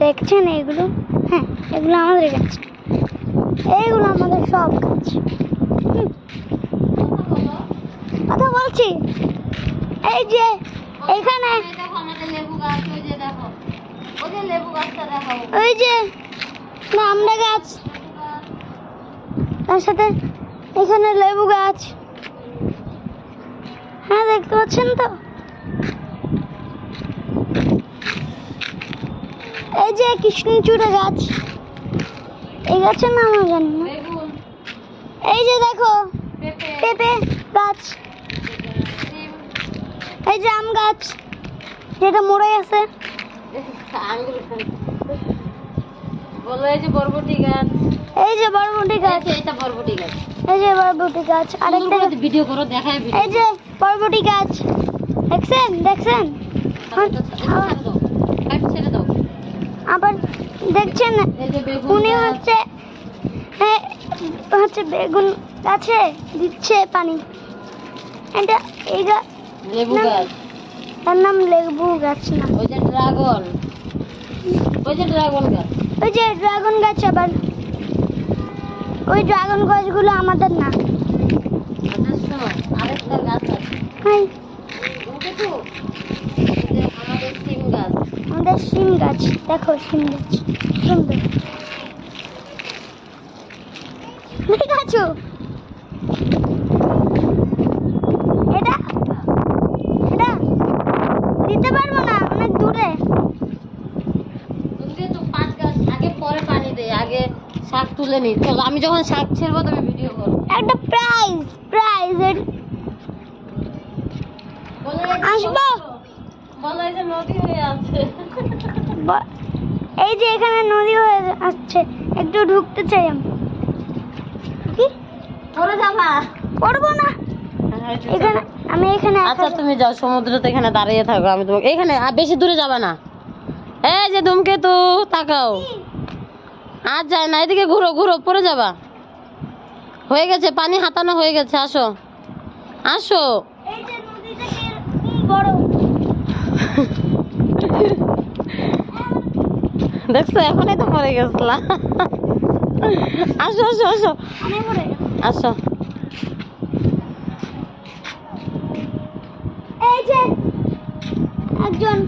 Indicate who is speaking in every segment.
Speaker 1: দেখছেন এগুলো? হ্যাঁ এগুলো আমাদের গাছ এইগুলো আমাদের সব গাছ কথা বলছি। এই যে, এখানে।
Speaker 2: ওই যে
Speaker 1: আমরা গাছ। তার সাথে এখানে লেবু গাছ। হ্যাঁ দেখতে পাচ্ছেন তো? এই যে কৃষ্ণচূড়া গাছ। এই গাছের নাম আমি জানি না। এই যে দেখো
Speaker 2: পেঁপে।
Speaker 1: গাছ। এই যে আম গাছ যেটা মরে গেছে।
Speaker 2: বলো এই যে বরবটি গাছ।
Speaker 1: এই যে বরবটি গাছ।
Speaker 2: এই যে এটা বরবটি গাছ।
Speaker 1: এই যে বরবটি গাছ। আরেকটা
Speaker 2: ভিডিও করো দেখায়
Speaker 1: এই যে বরবটি গাছ। দেখছেন? দেখছেন? আবার দেখছেন উনি হচ্ছে হ্যাঁ, হচ্ছে বেগুন গাছে দিচ্ছে পানি। এটা এই গাছ
Speaker 2: লেবু গাছ।
Speaker 1: তার নাম লেবু গাছ না।
Speaker 2: ওই যে ড্রাগন। ওই যে ড্রাগন গাছ।
Speaker 1: ওই যে ড্রাগন গাছ আবার। ওই ড্রাগন গাছগুলো আমাদের না।
Speaker 2: আরেকটা গাছ আছে। তো আমাদের সিম গাছ।
Speaker 1: আমাদের শিম গাছ। দেখো শিম গাছ। সুন্দর ঠিক আছো এটা এটা দিতে পারব না অনেক দূরে।
Speaker 2: তো পাঁচ গাছ আগে পরে পানি দেয় আগে শাক তুলে নি। আমি যখন শাক ছেড়বো তুমি ভিডিও করো।
Speaker 1: একটা প্রাইজ প্রাইজ আসব?
Speaker 2: বলে এই যে নদী হয়ে আছে।
Speaker 1: এই যে এখানে নদী হয়ে আসছে একটু ঢুকতে চাই আমি। কি?
Speaker 2: পরে যাবা।
Speaker 1: করব না। এখানে আমি এখানে
Speaker 2: আচ্ছা তুমি যাও সমুদ্রতে এখানে দাঁড়িয়ে থাকো আমি তোমাকে এখানে আর বেশি দূরে যাবে না। এই যে ধূমকেতু তাকাও। আর যায় না এদিকে ঘুরো ঘুরো পরে যাবা। হয়ে গেছে পানি হাতানো হয়ে গেছে আসো। আসো।
Speaker 1: এই যে নদীটা কি বড়?
Speaker 2: দেখছ এখনই তো পরে গেছলা। আসো আসো আসো। আসো।
Speaker 1: এই যে একজন।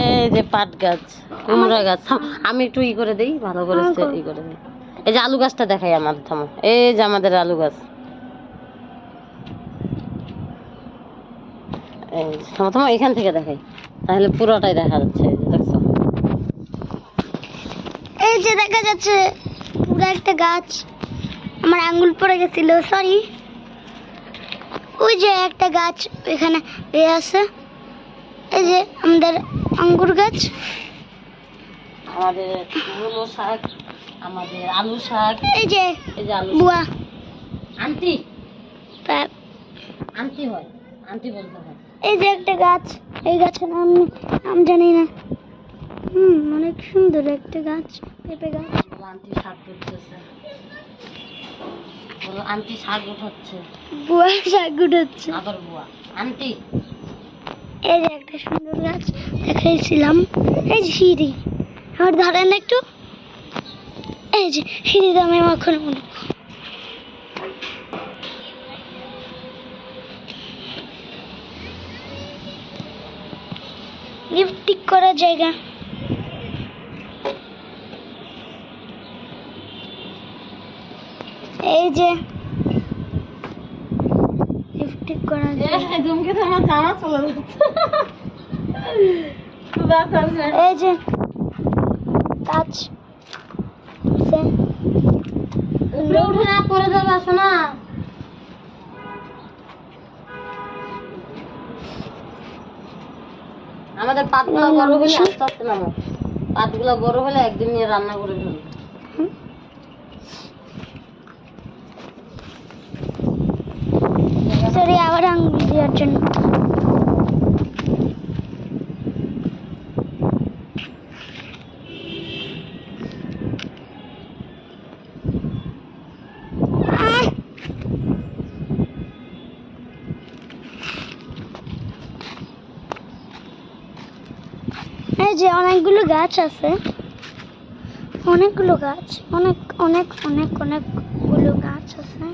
Speaker 2: এই যে পাট গাছ কুমড়া গাছ। আমি একটু ই করে দেই ভালো করে
Speaker 1: হ্যাঁ, করো।
Speaker 2: ই করে দেই। এই যে আলু গাছটা দেখাই আমার থামো। এই যে আমাদের আলু গাছ। থামো এখান থেকে দেখাই। তাহলে পুরোটাই দেখা যাচ্ছে দেখছ?
Speaker 1: এই যে দেখা যাচ্ছে পুরো একটা গাছ। আমার আঙ্গুল পড়ে গেছিল সরি ওই যে একটা গাছ এখানে এ আছে। এই যে আমাদের আঙ্গুর গাছ।
Speaker 2: আমাদের মূলো শাক আমাদের আলু শাক
Speaker 1: এই যে
Speaker 2: এই যে আলু
Speaker 1: বুয়া।
Speaker 2: আন্টি? আন্টি হয় আন্টি বলতে হয়।
Speaker 1: এই যে একটা গাছ এই গাছের নাম নাম জানি না। হুম অনেক সুন্দর একটা গাছ পেঁপে গাছ।
Speaker 2: আন্টি শাক বলো আন্টি শাক উঠাচ্ছে
Speaker 1: বুয়া শাক উঠোচ্ছে
Speaker 2: আবার বুয়া। আন্টি।
Speaker 1: এই যে একটা সুন্দর গাছ দেখাইছিলাম। এই যে সিঁড়ি। আমার ধরেন একটু। এই যে সিঁড়িতে আমি এখন উঠবো লিফটিক করার জায়গা। এই যে লিফটিক করার জায়গা।
Speaker 2: জমকে তো আমার জামা চলে যাচ্ছে।
Speaker 1: এই যে আছে।
Speaker 2: উপরে উঠে না পরে যাবে আসো না। আমাদের পাতগুলো বড় হলে আস্তে আস্তে নামো। পাতগুলো বড় হলে একদিন নিয়ে রান্না করে ফেলব
Speaker 1: সরি আবার আঙুল দেওয়ার জন্য আহ! এই যে অনেকগুলো গাছ আছে অনেকগুলো গাছ অনেক অনেক অনেক অনেকগুলো গাছ আছে।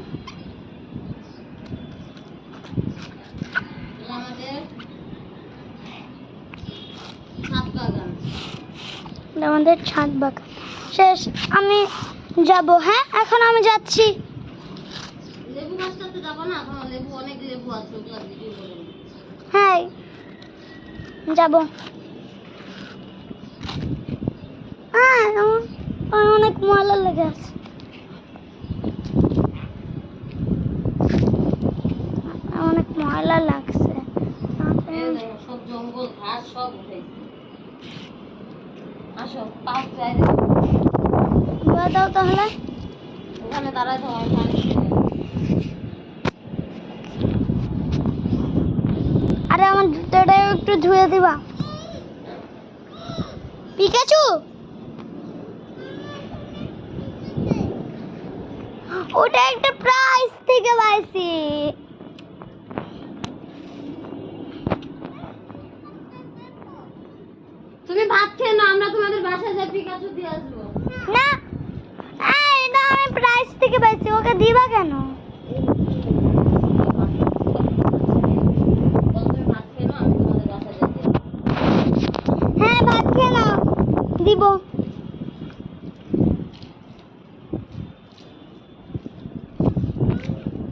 Speaker 2: আমাদের ছাদ বাগান।
Speaker 1: শেষ আমি যাব হ্যাঁ? এখন আমি যাচ্ছি।
Speaker 2: লেবু গাছটাতে যাব না তোমার লেবু অনেক লেবু আছে ওগুলো ভিডিও করে নিই।
Speaker 1: হ্যাঁ যাব হ্যাঁ আমার- আমার অনেক ময়লা লেগে আছে। অনেক ময়লা লাগছে।
Speaker 2: সব জঙ্গল ঘাস সব উঠেছে আসো
Speaker 1: দাও তাহলে।
Speaker 2: ওখানে দাঁড়ায়।
Speaker 1: আরে আমার জুতোটাও একটু ধুয়ে দিবা। পিকাচু! ওটা একটা প্রাইস থেকে পাইছি।
Speaker 2: তুমি ভাত খেয়ে না আমরা তোমাদের বাসায় যাই পিকাচু দিয়ে আসব।
Speaker 1: না এই, না আমি প্রাইস থেকে পাইছি ওকে দিবা কেন
Speaker 2: বলো তুমি ভাত খেয়ে নাও আমি তোমাদের বাসায় যাই দিয়ে আসব।
Speaker 1: হ্যাঁ ভাত খেয়ে নাও দিব হ্যাঁ,